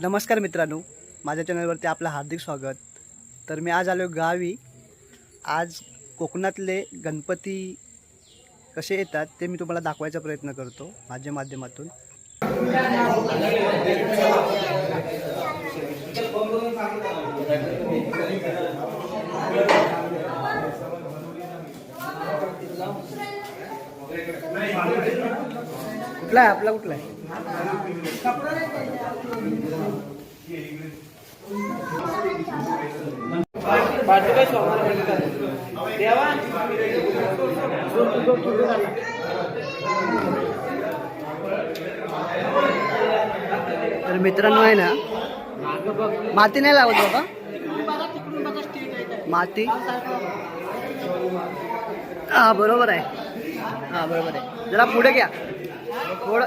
नमस्कार मित्रांनो माझ्या चॅनलवरती आपलं हार्दिक स्वागत. तर मी आज आलो गावी. आज कोकणातले गणपती कसे येतात ते मी तुम्हाला दाखवायचा प्रयत्न करतो माझ्या माध्यमातून. कुठला आहे? आपला कुठला आहे? तर मित्रांनो आहे ना, माती नाही लावत बाबा. माती? हा, बरोबर आहे. हा, बरोबर आहे. जरा पुढे घ्या. थोडं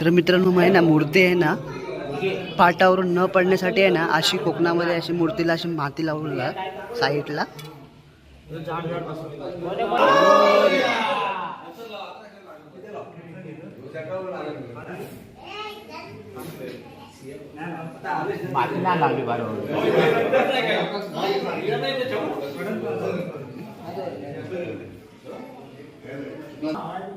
तर मित्रांनो माहिती ना मूर्ती आहे ना पाटावरून न पडण्यासाठी आहे ना अशी कोकणामध्ये अशी मूर्तीला अशी माती लावला साईडला. माती नाही लागली बरोबर मोर्या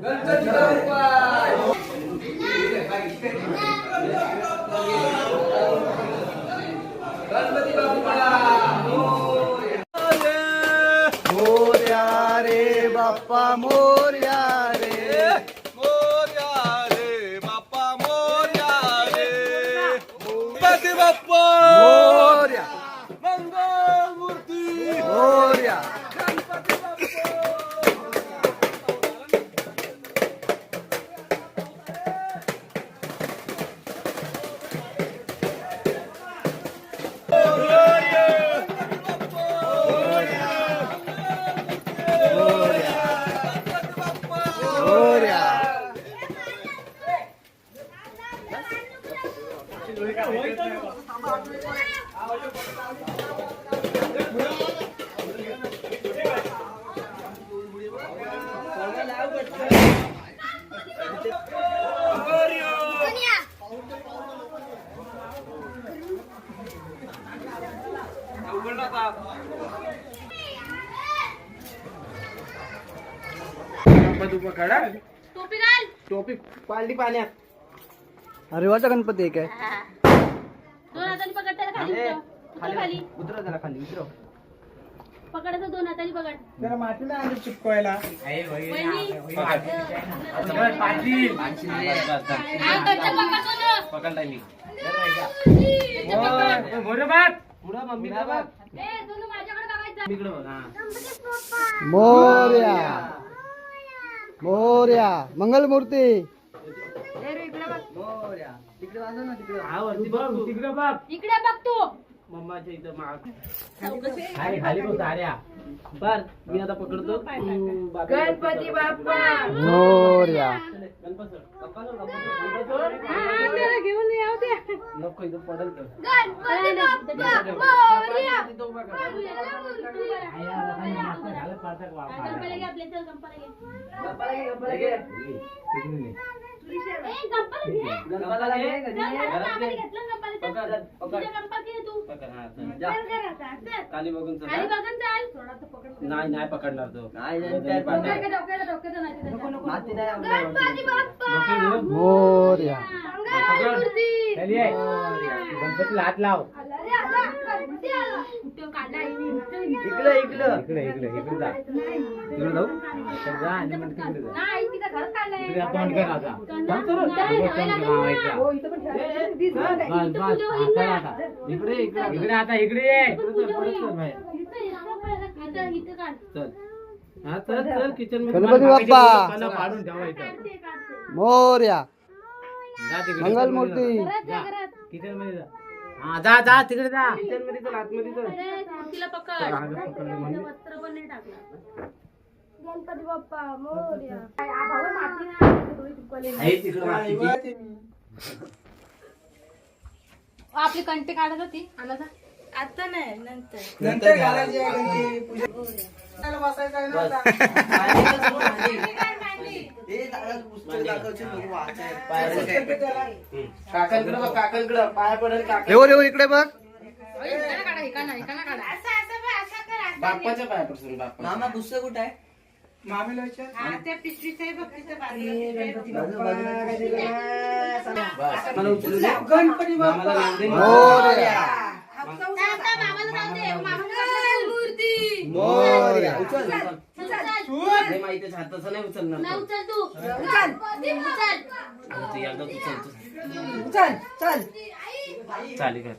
मंगल मूर्ती मोर्या मोर्या टोपी घाल. टोपी पाळली पाण्यात. अरेवाचा गणपती एक आहे दोन हातांनी खाली उतरव. खाली उतरा त्याला खाली उतरव. पकडायचं दोन हातांनी पकड. त्याला माती नाही आली चिपकवायला. मी. बरोबर पुढं मम्मी मोर्या. मोर्या. मंगलमूर्ती. हा वरती बघ तिकडं बघ. इकडे बघ तू. मम्माच्या इथं माग. खाली खाली बघ साऱ्या. बर मी आता पकडतो. गणपती बाप्पा. मोर्या त्याला घेऊन येऊ. नको इथं पडल तर. गणपती घे घे. पकड. पकड. पकड, हा, चल. खाली बघून चल, हा. नाही नाही पकडणार तो नाही त्याच्या. माती नाही गणपती बाप्पा मोर्या मंगलमूर्ती. गणपतीला हात लाव आला रे, आला. गणपती आला. इकडे इकडं. इकडे इकडे. इकडे जा. इकडे जाऊ? तर जा आणि मग तिकडे जा. नाही, तिथं घरात काढलाय. इकडे तोंड कर आता. नाही, तोंड नाही, कर नाही, लावायचा. नाही. बस बस हा, चल आता इकडे इकडे. इकडे आता इकडे ये. इकडे चल, परत चल बाहेर. इथं, इथं पहिलं, इथं, इथं काढ. चल. हा चल चल किचनमध्ये गणपती मला बाप्पा. पाडून ठेवायचं. मोर्या. जा तिकडे. घरात. किचनमध्ये जा. हा जा जा तिकडे जा किचनमध्ये चल आतमध्ये चल अरे, तिला पकड. चल, आगे पकडलं म्हणून. तिचं वस्त्र पण नाही टाकलं. गणपती बाप्पा मोरया आ, भाऊ, माती नाही, डोळे चिपकवले. आहे तिकडे मातीची. आपली कंटे काढत होती आला जा आता नाही नंतर नंतर घालायची काकांकडे बघ काकांकडे पाया पडेल काका रेव रेव इकडे बघ. काढा बाप्पाच्या पाया पडसून बाप्पा. मामा पुस्तक कुठं आहे? बस मला उचलू दे. मामाला लावून दे. मोरया. मोरया. नाही माहिती आहे, हाताचं नाही उचलणार नाही तो. उचल तू. उचल. उचल. तू एकदा तू चल. चालेल का?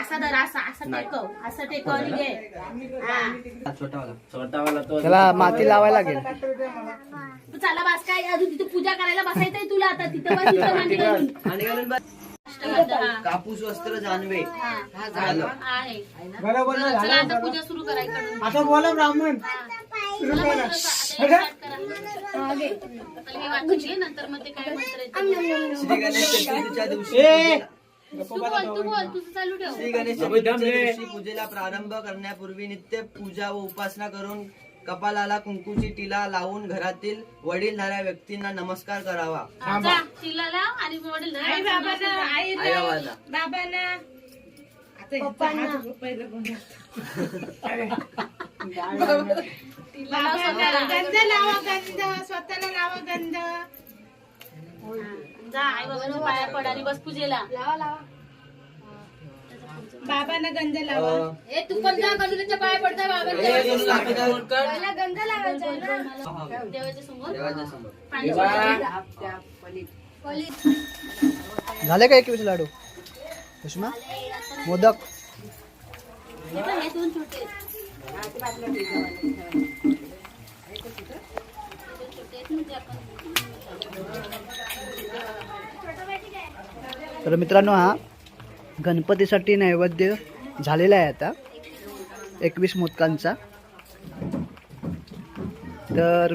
असा धर असा असा टेकव. असं टेकव आणि घे. हा. छोटावाला. तो त्याला माती लावायला लागेल. तू चला बस काय? अजून तिथे पूजा करायला बसायचंय तुला आता. तिथं बस तिथं मांडी घालून. हा. कापूस वस्त्र जानवे. हा. आहे. चला आता पूजा सुरू करा इकडून. आता बोला ब्राह्मण. हा, नंतर मग ते काय ते. श्री गणेश चतुर्थीच्या दिवशी पूजेला- तू बोल तू बोल तुझं चालू ठेव. श्री गणेश चतुर्थीच्या दिवशी पूजेला प्रारंभ करण्यापूर्वी नित्य पूजा व उपासना करून कपालाला कुंकूची टिला लावून घरातील वडीलधाऱ्या व्यक्तींना नमस्कार करावा. जा तिला लाव आणि वडील आई आई बाबांना. गंध लावा गंध स्वतःला लावा गंध. जा आई बाबांच्या पाया पड आणि बस पूजेला. लावा लावा. बाबांना गंध लावा. ए तू पण जा गणुरीच्या पाया पडता बाबांच्या पहिला गंध लावायचा आहे ना. देवाच्या समोर. देवाच्या समोर. पाणी देवा. झाले का एकवीस लाडू? सुषमा? मोदक. तर मित्रांनो हा गणपतीसाठी नैवेद्य झालेला आहे आता. एकवीस मोदकांचा. तर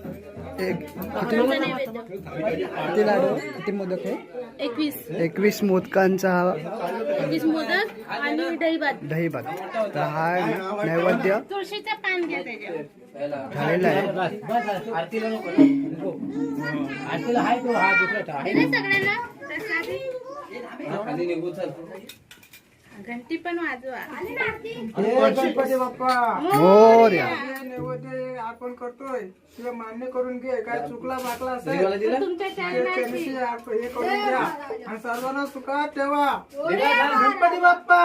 एक किती किती लाडू किती मोदक आहे एकवीस. एकवीस मोदकांचा हा एकवीस मोदक आणि दही भात. दही भात. तर हा नैवेद्य. तुळशीचं पान घ्या त्याच्यावर. झालेला आहे. आरतीला नको नको. आरतीला हाय तो हा दुसरा ठेव. आहे दिले सगळ्यांना प्रसादी. ना? खाली निघू चल. घंटी पण वाजवा. गणपती बाप्पा. मोरया हे नैवेद्य आपण करतोय. ते मान्य करून घे. काय चुकला बाकला असेल तुमच्या हे करून आणि सर्वांना सुखात ठेवा. गणपती बाप्पा.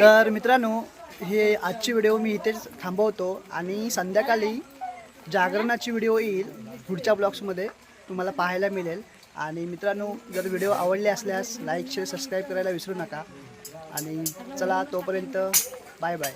तर मित्रांनो हे आजची व्हिडिओ मी इथेच थांबवतो आणि संध्याकाळी जागरणाची व्हिडिओ येईल पुढच्या ब्लॉग्समध्ये तुम्हाला पाहायला मिळेल. आणि मित्रांनो जर व्हिडिओ आवडले असल्यास लाईक शेअर सबस्क्राईब करायला विसरू नका. आणि चला तोपर्यंत बाय बाय.